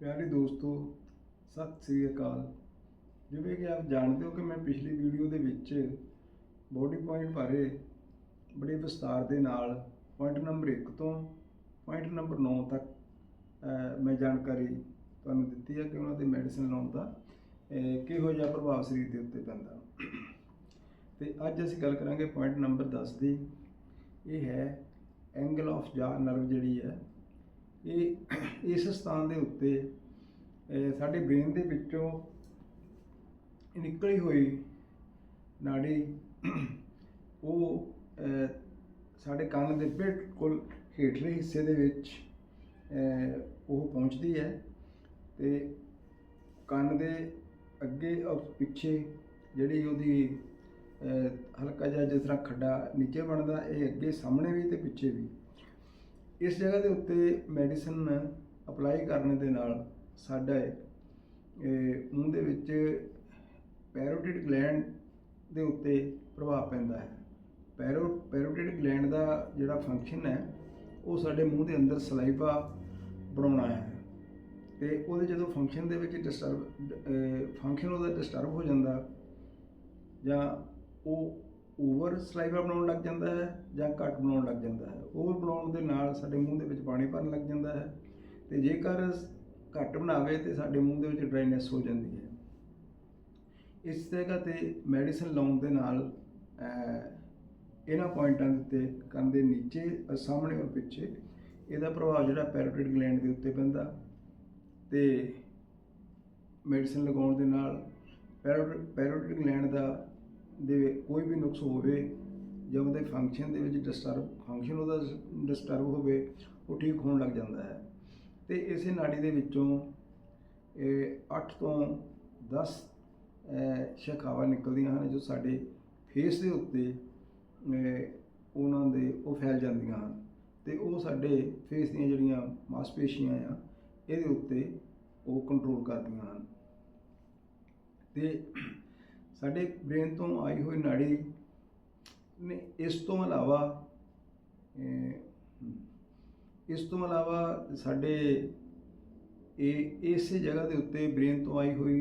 ਪਿਆਰੇ ਦੋਸਤੋ, ਸਤਿ ਸ੍ਰੀ ਅਕਾਲ। ਜਿਵੇਂ ਕਿ ਆਪ ਜਾਣਦੇ ਹੋ ਕਿ ਮੈਂ ਪਿਛਲੀ ਵੀਡੀਓ ਦੇ ਵਿੱਚ ਬੋਡੀ ਪੁਆਇੰਟ ਬਾਰੇ ਬੜੇ ਵਿਸਤਾਰ ਦੇ ਨਾਲ ਪੁਆਇੰਟ ਨੰਬਰ 1 ਤੋਂ ਪੁਆਇੰਟ ਨੰਬਰ 9 ਤੱਕ ਮੈਂ ਜਾਣਕਾਰੀ ਤੁਹਾਨੂੰ ਦਿੱਤੀ ਹੈ ਕਿ ਉਹਨਾਂ ਦੇ ਮੈਡੀਸਿਨ ਲਾਉਣ ਦਾ ਕਿਹੋ ਜਿਹਾ ਪ੍ਰਭਾਵ ਸਰੀਰ ਦੇ ਉੱਤੇ ਪੈਂਦਾ। ਤੇ ਅੱਜ ਅਸੀਂ ਗੱਲ ਕਰਾਂਗੇ ਪੁਆਇੰਟ ਨੰਬਰ 10 ਦੀ। ਇਹ ਹੈ ਐਂਗਲ ਆਫ ਜਾ ਨਰਵ ਜਿਹੜੀ ਹੈ ਇਹ ਇਸ ਸਥਾਨ ਦੇ ਉੱਤੇ ਸਾਡੇ ਬ੍ਰੇਨ ਦੇ ਵਿੱਚੋਂ ਨਿਕਲੀ ਹੋਈ ਨਾੜੀ, ਉਹ ਸਾਡੇ ਕੰਨ ਦੇ ਬਿਲਕੁਲ ਹੇਠਲੇ ਹਿੱਸੇ ਦੇ ਵਿੱਚ ਉਹ ਪਹੁੰਚਦੀ ਹੈ ਤੇ ਕੰਨ ਦੇ ਅੱਗੇ ਔਰ ਪਿੱਛੇ ਜਿਹੜੀ ਉਹਦੀ ਹਲਕਾ ਜਿਹਾ ਜਿਸ ਤਰ੍ਹਾਂ ਖੱਡਾ ਨੀਚੇ ਬਣਦਾ, ਇਹ ਅੱਗੇ ਸਾਹਮਣੇ ਵੀ ਤੇ ਪਿੱਛੇ ਵੀ। ਇਸ ਜਗ੍ਹਾ ਦੇ ਉੱਤੇ ਮੈਡੀਸਨ ਅਪਲਾਈ ਕਰਨ ਦੇ ਨਾਲ ਸਾਡਾ ਇਹ ਮੂੰਹ ਦੇ ਵਿੱਚ ਪੈਰੋਟਿਡ ਗਲੈਂਡ ਦੇ ਉੱਤੇ ਪ੍ਰਭਾਵ ਪੈਂਦਾ ਹੈ। ਪੈਰੋ ਪੈਰੋਟਿਡ ਗਲੈਂਡ ਦਾ ਜਿਹੜਾ ਫੰਕਸ਼ਨ ਹੈ, ਉਹ ਸਾਡੇ ਮੂੰਹ ਦੇ ਅੰਦਰ ਸਲਾਈਵਾ ਬਣਾਉਣਾ ਹੈ। ਤੇ ਉਹਦੇ ਜਦੋਂ ਫੰਕਸ਼ਨ ਦੇ ਵਿੱਚ ਡਿਸਟਰਬ ਫੰਕਸ਼ਨ ਉਹਦਾ ਡਿਸਟਰਬ ਹੋ ਜਾਂਦਾ ਜਾਂ ਉਹ ਓਵਰ ਸਲਾਈਵਾ ਬਣਾਉਣ ਲੱਗ ਜਾਂਦਾ ਹੈ ਜਾਂ ਘੱਟ ਬਣਾਉਣ ਲੱਗ ਜਾਂਦਾ ਹੈ। ਓਵਰ ਬਣਾਉਣ ਦੇ ਨਾਲ ਸਾਡੇ ਮੂੰਹ ਦੇ ਵਿੱਚ ਪਾਣੀ ਭਰਨ ਲੱਗ ਜਾਂਦਾ ਹੈ ਤੇ ਜੇਕਰ ਘੱਟ ਬਣਾਵੇ ਤੇ ਸਾਡੇ ਮੂੰਹ ਦੇ ਵਿੱਚ ਡਰਾਈਨੈਸ ਹੋ ਜਾਂਦੀ ਹੈ। ਇਸ ਜਗ੍ਹਾ ਤੇ ਮੈਡੀਸਨ ਲਾਉਣ ਦੇ ਨਾਲ ਇਹਨਾਂ ਪੁਆਇੰਟਾਂ ਦੇ ਉੱਤੇ ਕੰਨ ਦੇ ਨੀਚੇ ਸਾਹਮਣੇ ਔਰ ਪਿੱਛੇ ਇਹਦਾ ਪ੍ਰਭਾਵ ਜਿਹੜਾ ਪੈਰੋਟਿਡ ਗਲੈਂਡ ਦੇ ਉੱਤੇ ਪੈਂਦਾ ਤੇ ਮੈਡੀਸਨ ਲਗਾਉਣ ਦੇ ਨਾਲ ਪੈਰੋਟਿਡ ਪੈਰੋਟਿਡ ਗਲੈਂਡ ਦਾ ਦੇ ਕੋਈ ਵੀ ਨੁਕਸ ਹੋਵੇ ਜਾਂ ਉਹਦੇ ਫੰਕਸ਼ਨ ਦੇ ਵਿੱਚ ਡਿਸਟਰਬ ਫੰਕਸ਼ਨ ਉਹਦਾ ਡਿਸਟਰਬ ਹੋਵੇ ਉਹ ਠੀਕ ਹੋਣ ਲੱਗ ਜਾਂਦਾ ਹੈ। ਤੇ ਇਸੇ ਨਾੜੀ ਦੇ ਵਿੱਚੋਂ ਇਹ 8 ਤੋਂ 10 ਅਹ, ਸ਼ਾਖਾਵਾਂ ਨਿਕਲਦੀਆਂ ਹਨ ਜੋ ਸਾਡੇ ਫੇਸ ਦੇ ਉੱਤੇ ਉਹਨਾਂ ਦੇ ਉਹ ਫੈਲ ਜਾਂਦੀਆਂ ਹਨ। ਤੇ ਉਹ ਸਾਡੇ ਫੇਸ ਦੀਆਂ ਜਿਹੜੀਆਂ ਮਾਸਪੇਸ਼ੀਆਂ ਆ ਇਹਦੇ ਉੱਤੇ ਉਹ ਕੰਟਰੋਲ ਕਰਦੀਆਂ ਹਨ। ਤੇ ਸਾਡੇ ਬ੍ਰੇਨ ਤੋਂ ਆਈ ਹੋਈ ਨਾੜੀ ਨੇ ਇਸ ਤੋਂ ਇਲਾਵਾ ਇਸ ਤੋਂ ਇਲਾਵਾ ਸਾਡੇ ਇਹ, ਇਸੇ ਜਗ੍ਹਾ ਦੇ ਉੱਤੇ ਬ੍ਰੇਨ ਤੋਂ ਆਈ ਹੋਈ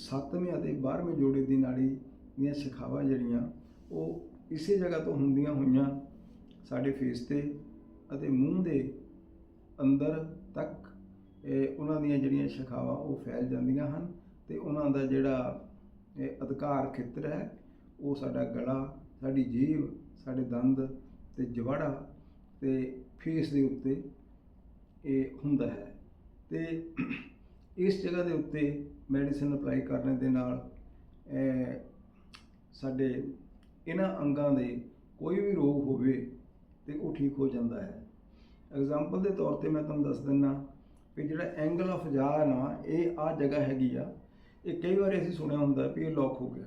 7ਵੇਂ ਅਤੇ 12ਵੇਂ ਜੋੜੇ ਦੀ ਨਾੜੀ ਦੀਆਂ ਸ਼ਾਖਾਵਾਂ ਜਿਹੜੀਆਂ, ਉਹ ਇਸੇ ਜਗ੍ਹਾ ਤੋਂ ਹੁੰਦੀਆਂ ਹੋਈਆਂ ਸਾਡੇ ਫੇਸ ਤੇ ਅਤੇ ਮੂੰਹ ਦੇ ਅੰਦਰ ਤੱਕ ਉਹਨਾਂ ਦੀਆਂ ਜਿਹੜੀਆਂ ਸ਼ਾਖਾਵਾਂ ਉਹ ਫੈਲ ਜਾਂਦੀਆਂ ਹਨ ਤੇ ਉਹਨਾਂ ਦਾ ਜਿਹੜਾ ਅਧਿਕਾਰ ਖੇਤਰ ਹੈ। ਉਹ ਸਾਡਾ ਗਲਾ, ਸਾਡੀ ਜੀਭ ਸਾਡੇ ਦੰਦ ਤੇ ਜਵਾੜਾ ਤੇ ਫੇਸ ਦੇ ਉੱਤੇ ਇਹ ਹੁੰਦਾ ਹੈ। ਤੇ ਇਸ ਜਗ੍ਹਾ ਦੇ ਉੱਤੇ ਮੈਡੀਸਿਨ ਅਪਲਾਈ ਕਰਨ ਦੇ ਨਾਲ ਸਾਡੇ ਇਹਨਾਂ ਅੰਗਾਂ ਦੇ ਕੋਈ ਵੀ ਰੋਗ ਹੋਵੇ ਤੇ ਉਹ ਠੀਕ ਹੋ ਜਾਂਦਾ ਹੈ। ਐਗਜ਼ਾਮਪਲ ਦੇ ਤੌਰ ਤੇ ਮੈਂ ਤੁਹਾਨੂੰ ਦੱਸ ਦਿੰਨਾ ਕਿ ਜਿਹੜਾ ਐਂਗਲ ਆਫ ਜਾ ਨਾ, ਇਹ ਆ ਜਗ੍ਹਾ ਹੈਗੀ ਆ ਇਹ ਕਈ ਵਾਰੀ ਅਸੀਂ ਸੁਣਿਆ ਹੁੰਦਾ ਵੀ ਇਹ ਲੌਕ ਹੋ ਗਿਆ।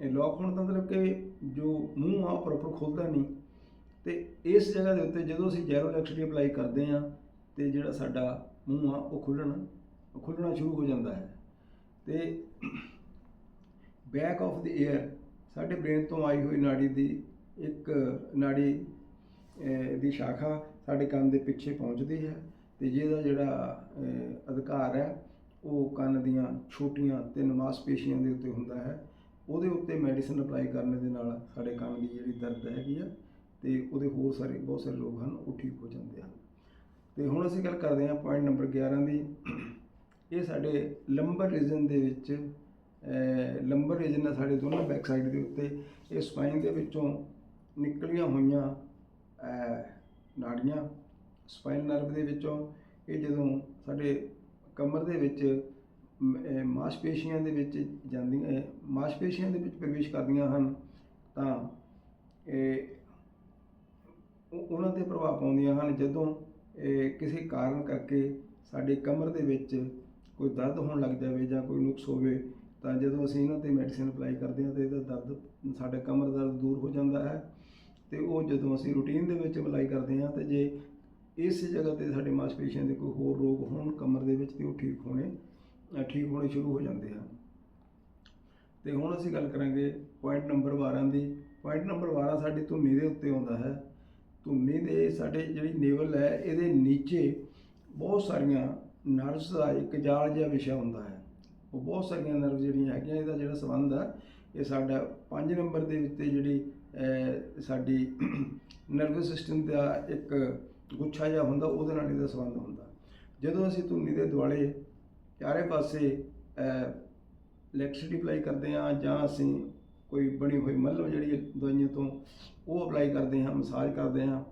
ਇਹ ਲੌਕ ਹੋਣ ਦਾ ਮਤਲਬ ਕਿ ਜੋ ਮੂੰਹ ਆ ਪ੍ਰੋਪਰ ਖੁੱਲਦਾ ਨਹੀਂ। ਤੇ ਇਸ ਜਗ੍ਹਾ ਦੇ ਉੱਤੇ ਜਦੋਂ ਅਸੀਂ ਜੈਰੋਲੈਕਸਿਟੀ ਅਪਲਾਈ ਕਰਦੇ ਆ ਤੇ ਜਿਹੜਾ ਸਾਡਾ ਮੂੰਹ ਆ ਉਹ ਖੁੱਲਣ ਖੁੱਲਣਾ ਸ਼ੁਰੂ ਹੋ ਜਾਂਦਾ ਹੈ। ਤੇ ਬੈਕ ਆਫ ਦੀ 에ਅਰ ਸਾਡੇ ਬ੍ਰੇਨ ਤੋਂ ਆਈ ਹੋਈ ਨਾੜੀ ਦੀ ਇੱਕ ਨਾੜੀ ਦੀ ਸ਼ਾਖਾ ਸਾਡੇ ਕੰਨ ਦੇ ਪਿੱਛੇ ਪਹੁੰਚਦੀ ਹੈ ਤੇ ਜਿਹਦਾ ਜਿਹੜਾ ਅਧਿਕਾਰ ਹੈ ਉਹ ਕੰਨ ਦੀਆਂ ਛੋਟੀਆਂ ਤਿੰਨ ਮਾਸਪੇਸ਼ੀਆਂ ਦੇ ਉੱਤੇ ਹੁੰਦਾ ਹੈ। ਉਹਦੇ ਉੱਤੇ ਮੈਡੀਸਨ ਅਪਲਾਈ ਕਰਨ ਦੇ ਨਾਲ ਸਾਡੇ ਕੰਨ ਦੀ ਜਿਹੜੀ ਦਰਦ ਹੈਗੀ ਆ ਤੇ ਉਹਦੇ ਹੋਰ ਸਾਰੇ ਬਹੁਤ ਸਾਰੇ ਰੋਗ ਹਨ, ਉਹ ਠੀਕ ਹੋ ਜਾਂਦੇ ਹਨ। ਤੇ ਹੁਣ ਅਸੀਂ ਗੱਲ ਕਰਦੇ ਹਾਂ ਪੁਆਇੰਟ ਨੰਬਰ 11 ਦੀ। ਇਹ ਸਾਡੇ ਲੰਬਰ ਰੀਜਨ ਦੇ ਵਿੱਚ ਲੰਬਰ ਰੀਜਨ ਹੈ ਸਾਡੇ ਦੋਨਾਂ ਬੈਕ ਸਾਈਡ ਦੇ ਉੱਤੇ। ਇਹ ਸਪਾਈਨ ਦੇ ਵਿੱਚੋਂ ਨਿਕਲੀਆਂ ਹੋਈਆਂ ਨਾੜੀਆਂ ਸਪਾਈਨ ਨਰਵ ਦੇ ਵਿੱਚੋਂ। ਇਹ ਜਦੋਂ ਸਾਡੇ ਕਮਰ ਦੇ ਵਿੱਚ ਮਾਸਪੇਸ਼ੀਆਂ ਦੇ ਵਿੱਚ ਜਾਂਦੀਆਂ ਮਾਸਪੇਸ਼ੀਆਂ ਦੇ ਵਿੱਚ ਪ੍ਰਵੇਸ਼ ਕਰਦੀਆਂ ਹਨ, ਤਾਂ ਇਹ ਉਹਨਾਂ ਤੇ ਪ੍ਰਭਾਵ ਪਾਉਂਦੀਆਂ ਹਨ। ਜਦੋਂ ਇਹ ਕਿਸੇ ਕਾਰਨ ਕਰਕੇ ਸਾਡੇ ਕਮਰ ਦੇ ਵਿੱਚ ਕੋਈ ਦਰਦ ਹੋਣ ਲੱਗ ਜਾਵੇ ਜਾਂ ਕੋਈ ਨੁਕਸ ਹੋਵੇ, ਤਾਂ ਜਦੋਂ ਅਸੀਂ ਇਹਨਾਂ ਤੇ ਮੈਡੀਸਿਨ ਅਪਲਾਈ ਕਰਦੇ ਹਾਂ ਤੇ ਇਹਦਾ ਦਰਦ, ਸਾਡਾ ਕਮਰ ਦਰਦ ਦੂਰ ਹੋ ਜਾਂਦਾ ਹੈ। ਤੇ ਉਹ ਜਦੋਂ ਅਸੀਂ ਰੂਟੀਨ ਦੇ ਵਿੱਚ ਅਪਲਾਈ ਕਰਦੇ ਹਾਂ ਤੇ ਜੇ ਇਸ ਜਗ੍ਹਾ ਤੇ ਸਾਡੇ ਮਾਸਪੇਸ਼ੀਆਂ ਦੇ ਕੋਈ ਹੋਰ ਰੋਗ ਹੋਣ, ਕਮਰ ਦੇ ਵਿੱਚ ਤੇ ਉਹ ਠੀਕ ਹੋਣੇ ਠੀਕ ਹੋਣੇ ਸ਼ੁਰੂ ਹੋ ਜਾਂਦੇ ਹਨ ਤੇ ਹੁਣ ਅਸੀਂ ਗੱਲ ਕਰਾਂਗੇ ਪੁਆਇੰਟ ਨੰਬਰ 12 ਦੀ। ਪੁਆਇੰਟ ਨੰਬਰ 12 ਸਾਡੀ ਧੁੰਨੀ ਦੇ ਉੱਤੇ ਆਉਂਦਾ ਹੈ। ਧੁੰਨੀ ਦੇ ਸਾਡੇ ਜਿਹੜੀ ਨੇਵਲ ਹੈ, ਇਹਦੇ ਨੀਚੇ ਬਹੁਤ ਸਾਰੀਆਂ ਨਰਵਸ ਦਾ ਇੱਕ ਜਾਲ ਜਿਹਾ ਵਿਸ਼ਾ ਹੁੰਦਾ ਹੈ। ਉਹ ਬਹੁਤ ਸਾਰੀਆਂ ਨਰਵ ਜਿਹੜੀਆਂ ਹੈਗੀਆਂ, ਇਹਦਾ ਜਿਹੜਾ ਸੰਬੰਧ ਹੈ, ਇਹ ਸਾਡਾ 5 ਨੰਬਰ ਦੇ ਉੱਤੇ ਜਿਹੜੀ ਸਾਡੀ ਨਰਵਸ ਸਿਸਟਮ ਦਾ ਇੱਕ ਗੁੱਛਾ ਜਿਹਾ ਹੁੰਦਾ, ਉਹਦੇ ਨਾਲ ਇਹਦਾ ਸੰਬੰਧ ਹੁੰਦਾ। ਜਦੋਂ ਅਸੀਂ ਧੁੰਨੀ ਦੇ ਦੁਆਲੇ ਚਾਰੇ ਪਾਸੇ ਇਲੈਕਟ੍ਰਿਸਿਟੀ ਅਪਲਾਈ ਕਰਦੇ ਹਾਂ ਜਾਂ ਅਸੀਂ ਕੋਈ ਬਣੀ ਹੋਈ ਮੱਲਮ ਜਿਹੜੀ ਦਵਾਈਆਂ ਤੋਂ, ਉਹ ਅਪਲਾਈ ਕਰਦੇ ਹਾਂ, ਮਸਾਜ ਕਰਦੇ ਹਾਂ,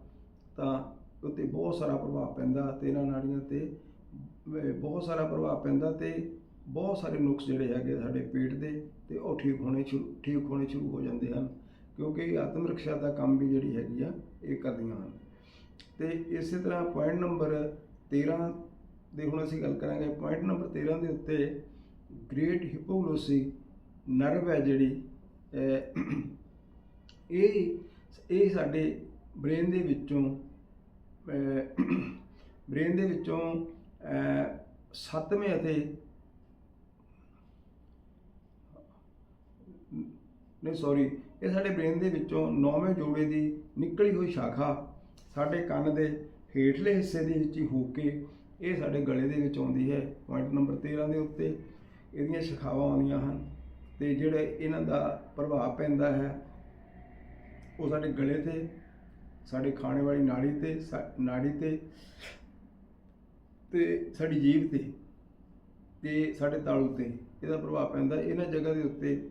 ਤਾਂ ਉੱਤੇ ਬਹੁਤ ਸਾਰਾ ਪ੍ਰਭਾਵ ਪੈਂਦਾ ਤੇ ਇਹਨਾਂ ਨਾੜੀਆਂ ਤੇ ਬਹੁਤ ਸਾਰਾ ਪ੍ਰਭਾਵ ਪੈਂਦਾ ਤੇ ਬਹੁਤ ਸਾਰੇ ਨੁਕਸ ਜਿਹੜੇ ਹੈਗੇ ਸਾਡੇ ਪੇਟ ਦੇ ਤੇ ਉਹ ਠੀਕ ਹੋਣੇ ਸ਼ੁਰੂ, ਠੀਕ ਹੋਣੇ ਸ਼ੁਰੂ ਹੋ ਜਾਂਦੇ ਹਨ, ਕਿਉਂਕਿ ਆਤਮ ਰੱਖਿਆ ਦਾ ਕੰਮ ਵੀ ਜਿਹੜੀ ਹੈਗੀ ਆ, ਇਹ ਕਰਦੀਆਂ ਹਨ। ਤੇ ਇਸੇ ਤਰ੍ਹਾਂ ਪੁਆਇੰਟ ਨੰਬਰ 13 ਦੇ ਹੁਣ ਅਸੀਂ ਗੱਲ ਕਰਾਂਗੇ। ਪੁਆਇੰਟ ਨੰਬਰ 13 ਦੇ ਉੱਤੇ ਗ੍ਰੇਟ ਹਿਪੋਗਲੋਸੀ ਨਰਵ ਹੈ ਜਿਹੜੀ ਇਹ ਇਹ ਸਾਡੇ ਬ੍ਰੇਨ ਦੇ ਵਿੱਚੋਂ ਬ੍ਰੇਨ ਦੇ ਵਿੱਚੋਂ ਅਹ, ਸੱਤਵੇਂ ਅਤੇ ਨਹੀਂ ਸੌਰੀ ਇਹ ਸਾਡੇ ਬ੍ਰੇਨ ਦੇ ਵਿੱਚੋਂ ਨੌਵੇਂ ਜੋੜੇ ਦੀ ਨਿਕਲੀ ਹੋਈ ਸ਼ਾਖਾ ਸਾਡੇ ਕੰਨ ਦੇ ਹੇਠਲੇ ਹਿੱਸੇ ਦੇ ਵਿੱਚ ਹੀ ਹੋ ਕੇ ਇਹ ਸਾਡੇ ਗਲੇ ਦੇ ਵਿੱਚ ਆਉਂਦੀ ਹੈ। ਪੁਆਇੰਟ ਨੰਬਰ 13 ਦੇ ਉੱਤੇ ਇਹਦੀਆਂ ਸ਼ਾਖਾਵਾਂ ਆਉਂਦੀਆਂ ਹਨ ਤੇ ਜਿਹੜੇ ਇਹਨਾਂ ਦਾ ਪ੍ਰਭਾਵ ਪੈਂਦਾ ਹੈ, ਉਹ ਸਾਡੇ ਗਲੇ ਤੇ, ਸਾਡੇ ਖਾਣੇ ਵਾਲੀ ਨਾੜੀ ਤੇ, ਸਾ- ਨਾੜੀ ਤੇ ਤੇ ਸਾਡੀ ਜੀਭ ਤੇ ਤੇ ਸਾਡੇ ਤਾਲੂ ਤੇ ਇਹਦਾ ਪ੍ਰਭਾਵ ਪੈਂਦਾ। ਇਹਨਾਂ ਜਗ੍ਹਾ ਦੇ ਉੱਤੇ,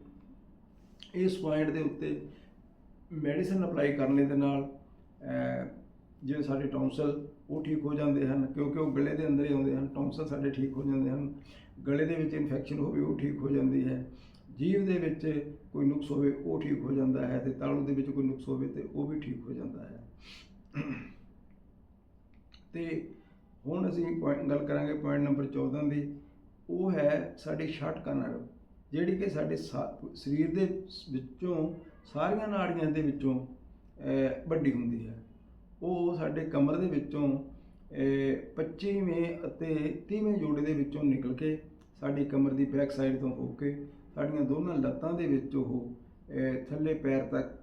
ਇਸ ਪੁਆਇੰਟ ਦੇ ਉੱਤੇ ਮੈਡੀਸਨ ਅਪਲਾਈ ਕਰਨ ਦੇ ਨਾਲ ਜਿਵੇਂ ਸਾਡੇ ਟੌਂਸਲ ਉਹ ਠੀਕ ਹੋ ਜਾਂਦੇ ਹਨ, ਕਿਉਂਕਿ ਉਹ ਗਲੇ ਦੇ ਅੰਦਰ ਹੀ ਆਉਂਦੇ ਹਨ, ਟੌਂਸਲ ਸਾਡੇ ਠੀਕ ਹੋ ਜਾਂਦੇ ਹਨ, ਗਲੇ ਦੇ ਵਿੱਚ ਇਨਫੈਕਸ਼ਨ ਹੋਵੇ ਉਹ ਠੀਕ ਹੋ ਜਾਂਦੀ ਹੈ, ਜੀਵ ਦੇ ਵਿੱਚ ਕੋਈ ਨੁਕਸ ਹੋਵੇ ਉਹ ਠੀਕ ਹੋ ਜਾਂਦਾ ਹੈ ਤੇ ਤਾਲੂ ਦੇ ਵਿੱਚ ਕੋਈ ਨੁਕਸ ਹੋਵੇ ਤੇ ਉਹ ਵੀ ਠੀਕ ਹੋ ਜਾਂਦਾ ਹੈ। ਤੇ ਹੁਣ ਅਸੀਂ point ਗੱਲ ਕਰਾਂਗੇ ਪੁਆਇੰਟ ਨੰਬਰ 14 ਦੀ, ਉਹ ਹੈ ਸਾਡੀ ਛਟਕਾ ਨਰਵ ਜਿਹੜੀ ਕਿ ਸਾਡੇ ਸਾ- ਸਰੀਰ ਦੇ ਵਿੱਚੋਂ ਸਾਰੀਆਂ ਨਾੜੀਆਂ ਦੇ ਵਿੱਚੋਂ ਵੱਡੀ ਹੁੰਦੀ ਹੈ। ਉਹ ਸਾਡੇ ਕਮਰ ਦੇ ਵਿੱਚੋਂ ਅਹ, 25ਵੇਂ ਅਤੇ 30ਵੇਂ ਜੋੜੇ ਦੇ ਵਿੱਚੋਂ ਨਿਕਲ ਕੇ ਸਾਡੀ ਕਮਰ ਦੀ ਬੈਕ ਸਾਈਡ ਤੋਂ ਹੋ ਕੇ ਸਾਡੀਆਂ ਦੋਨਾਂ ਲੱਤਾਂ ਦੇ ਵਿੱਚ ਉਹ ਥੱਲੇ ਪੈਰ ਤੱਕ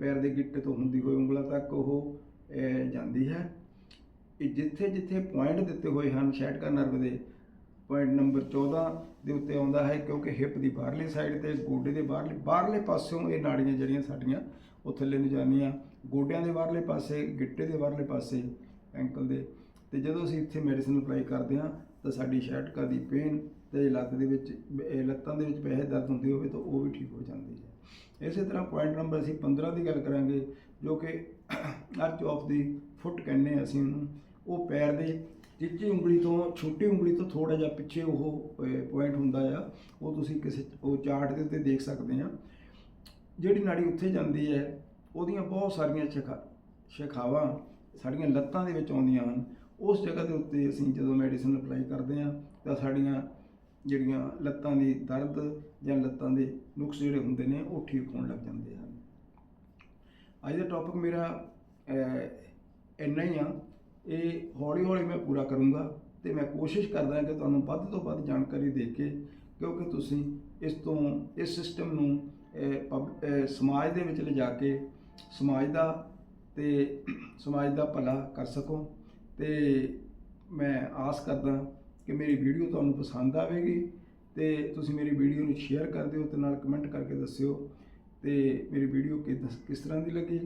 ਪੈਰ ਦੇ ਗਿੱਟੇ ਤੋਂ ਹੁੰਦੀ ਹੋਈ ਉਂਗਲਾਂ ਤੱਕ ਉਹ ਜਾਂਦੀ ਹੈ। ਇਹ ਜਿੱਥੇ ਜਿੱਥੇ ਪੁਆਇੰਟ ਦਿੱਤੇ ਹੋਏ ਹਨ ਸ਼ੈਟਕਾ ਨਰਵ ਦੇ ਪੁਆਇੰਟ ਨੰਬਰ 14 ਦੇ ਉੱਤੇ ਆਉਂਦਾ ਹੈ, ਕਿਉਂਕਿ ਹਿਪ ਦੀ ਬਾਹਰਲੀ ਸਾਈਡ ਤੇ ਗੋਡੇ ਦੇ ਬਾਹਰਲੇ ਬਾਹਰਲੇ ਪਾਸਿਓਂ ਇਹ ਨਾੜੀਆਂ ਜਿਹੜੀਆਂ ਸਾਡੀਆਂ, ਉਹ ਥੱਲੇ ਨੂੰ ਜਾਂਦੀਆਂ। ਗੋਡਿਆਂ ਦੇ ਬਾਹਰਲੇ ਪਾਸੇ, ਗਿੱਟੇ ਦੇ ਬਾਹਰਲੇ ਪਾਸੇ ਐਂਕਲ ਦੇ। ਤੇ ਜਦੋਂ ਅਸੀਂ ਇੱਥੇ ਮੈਡੀਸਿਨ ਅਪਲਾਈ ਕਰਦੇ ਹਾਂ, ਤਾਂ ਸਾਡੀ ਸ਼ੈਟਕਾ ਦੀ ਪੇਨ ਤੇ ਲੱਤ ਦੇ ਵਿੱਚ ਲੱਤਾਂ ਦੇ ਵਿੱਚ ਵੈਸੇ ਦਰਦ ਹੁੰਦੀ ਹੋਵੇ ਤਾਂ ਉਹ ਵੀ ਠੀਕ ਹੋ ਜਾਂਦੀ ਹੈ। ਇਸੇ ਤਰ੍ਹਾਂ ਪੁਆਇੰਟ ਨੰਬਰ ਅਸੀਂ 15 ਦੀ ਗੱਲ ਕਰਾਂਗੇ, ਜੋ ਕਿ ਅਰਚ ਆਫ ਦੀ ਫੁੱਟ ਕਹਿੰਦੇ ਹਾਂ ਅਸੀਂ ਉਹਨੂੰ। ਉਹ ਪੈਰ ਦੇ ਚਿੱਚੀ ਉਂਗਲੀ ਤੋਂ, ਛੋਟੀ ਉਂਗਲੀ ਤੋਂ ਥੋੜਾ ਜਿਹਾ ਪਿੱਛੇ ਉਹ ਪੁਆਇੰਟ ਹੁੰਦਾ ਆ, ਉਹ ਤੁਸੀਂ ਕਿਸੇ ਉਹ ਚਾਰਟ ਦੇ ਉੱਤੇ ਦੇਖ ਸਕਦੇ ਆ। ਜਿਹੜੀ ਨਾੜੀ ਉੱਥੇ ਜਾਂਦੀ ਹੈ, ਉਹਦੀਆਂ ਬਹੁਤ ਸਾਰੀਆਂ ਸ਼ਖਾ, ਸ਼ਾਖਾਵਾਂ ਸਾਡੀਆਂ ਲੱਤਾਂ ਦੇ ਵਿੱਚ ਆਉਂਦੀਆਂ ਹਨ। ਉਸ ਜਗ੍ਹਾ ਦੇ ਉੱਤੇ ਅਸੀਂ ਜਦੋਂ ਮੈਡੀਸਿਨ ਅਪਲਾਈ ਕਰਦੇ ਆ, ਤਾਂ ਸਾਡੀਆਂ ਜਿਹੜੀਆਂ ਲੱਤਾਂ ਦੀ ਦਰਦ ਜਾਂ ਲੱਤਾਂ ਦੇ ਨੁਕਸ ਜਿਹੜੇ ਹੁੰਦੇ ਨੇ, ਉਹ ਠੀਕ ਹੋਣ ਲੱਗ ਜਾਂਦੇ ਹਨ। ਅੱਜ ਦਾ ਟੌਪਿਕ ਮੇਰਾ ਇੰਨਾ ਹੀ ਆ। ਇਹ ਹੌਲੀ ਹੌਲੀ ਮੈਂ ਪੂਰਾ ਕਰੂੰਗਾ ਤੇ ਮੈਂ ਕੋਸ਼ਿਸ਼ ਕਰਦਾ ਕਿ ਤੁਹਾਨੂੰ ਵੱਧ ਤੋਂ ਵੱਧ ਜਾਣਕਾਰੀ ਦੇ ਕੇ, ਕਿਉਂਕਿ ਤੁਸੀਂ ਇਸ ਤੋਂ, ਇਸ ਸਿਸਟਮ ਨੂੰ ਪਬ- ਸਮਾਜ ਦੇ ਵਿੱਚ ਲਿਜਾ ਕੇ ਸਮਾਜ ਦਾ ਤੇ ਸਮਾਜ ਦਾ ਭਲਾ ਕਰ ਸਕੋ। ਤੇ ਮੈਂ ਆਸ ਕਰਦਾ ਕਿ ਮੇਰੀ ਵੀਡੀਓ ਤੁਹਾਨੂੰ ਪਸੰਦ ਆਵੇਗੀ ਤੇ ਤੁਸੀਂ ਮੇਰੀ ਵੀਡੀਓ ਨੂੰ ਸ਼ੇਅਰ ਕਰ ਦਿਓ ਤੇ ਨਾਲ ਕਮੈਂਟ ਕਰਕੇ ਦੱਸਿਓ ਤੇ ਮੇਰੀ ਵੀਡੀਓ ਕਿਸ ਕਿਸ ਤਰ੍ਹਾਂ ਦੀ ਲੱਗੀ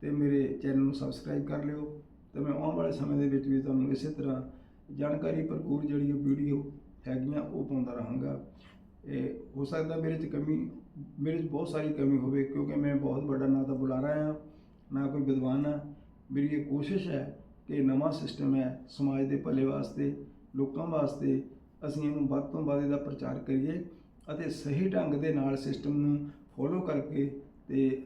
ਤੇ ਮੇਰੇ ਚੈਨਲ ਨੂੰ ਸਬਸਕ੍ਰਾਈਬ ਕਰ ਲਿਓ। ਤੇ ਮੈਂ ਆਉਣ ਵਾਲੇ ਸਮੇਂ ਦੇ ਵਿੱਚ ਵੀ ਤੁਹਾਨੂੰ ਇਸੇ ਤਰ੍ਹਾਂ ਜਾਣਕਾਰੀ ਭਰਪੂਰ ਜਿਹੜੀ ਉਹ ਵੀਡੀਓ ਹੈਗੀਆਂ ਉਹ ਪਾਉਂਦਾ ਰਹਾਂਗਾ। ਇਹ ਹੋ ਸਕਦਾ ਮੇਰੇ 'ਚ ਕਮੀ, ਮੇਰੇ 'ਚ ਬਹੁਤ ਸਾਰੀ ਕਮੀ ਹੋਵੇ ਕਿਉਂਕਿ ਮੈਂ ਬਹੁਤ ਵੱਡਾ ਨਾ ਤਾਂ ਬੁਲਾਰਾ ਆ, ਨਾ ਕੋਈ ਵਿਦਵਾਨ ਆ। ਮੇਰੀ ਇਹ ਕੋਸ਼ਿਸ਼ ਹੈ ਕਿ ਨਵਾਂ ਸਿਸਟਮ ਹੈ ਸਮਾਜ ਦੇ ਭਲੇ ਵਾਸਤੇ, ਲੋਕਾਂ ਵਾਸਤੇ ਅਸੀਂ ਇਹਨੂੰ ਵੱਧ ਤੋਂ ਵੱਧ ਇਹਦਾ ਪ੍ਰਚਾਰ ਕਰੀਏ ਅਤੇ ਸਹੀ ਢੰਗ ਦੇ ਨਾਲ ਸਿਸਟਮ ਨੂੰ ਫੋਲੋ ਕਰਕੇ ਤੇ